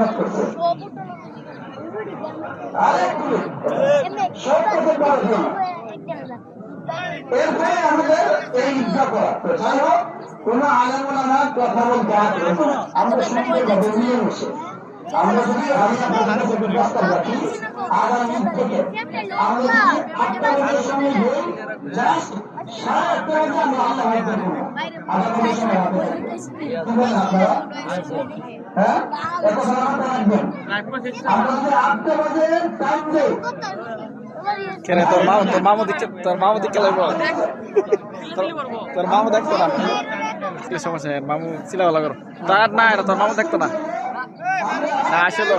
কাজ করছে। আরেকটু সব কথা বলার এরপরে আমাদের এই ঈদগাহ করা। তো যাই হোক, কোন আলেমুলামা কথা বলতে আসবে আমরা শুনতে পাবো মিলেমিশে আমরা যদি প্রস্তাব রাখি, আগামী থেকে আমরা যদি আটটা হই জাস্ট সাড়ে আটটা আমরা আল্লাহ সময় আপনারা হ্যাঁ এখন রাখবেন আটটা বাজে টাইম কেন তোর মামা তোর মামা দিকে তোর মামা দিকে লাগবো তোর- মামা দেখতো না কি সমস্যা নেই, মামু চিলা ভালো করো তার না এটা তোর মামা দেখতো না না আসলো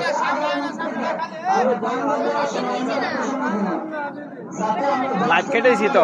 লাইট কেটেছি তো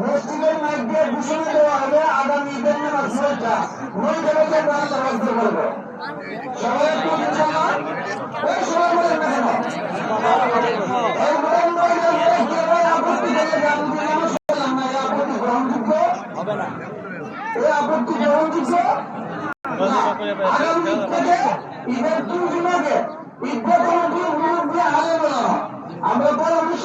মসজিদের মাইকে ঘোষণা দেওয়া হবে আগামী ঈদের নামাজ নয়টা নয় বেলাতে আমরা নামাজ পড়ব সবাই একটু ইনশাআল্লাহ এই সবাই বলেন না কেন আপত্তি দিয়ে গ্রহণযোগ্য আগামী ঈদ থেকে ঈদের দুই দিন আগে ঈদগাহ কমিটির মুরব্বী আলেম ওলামা আমরা পরামর্শ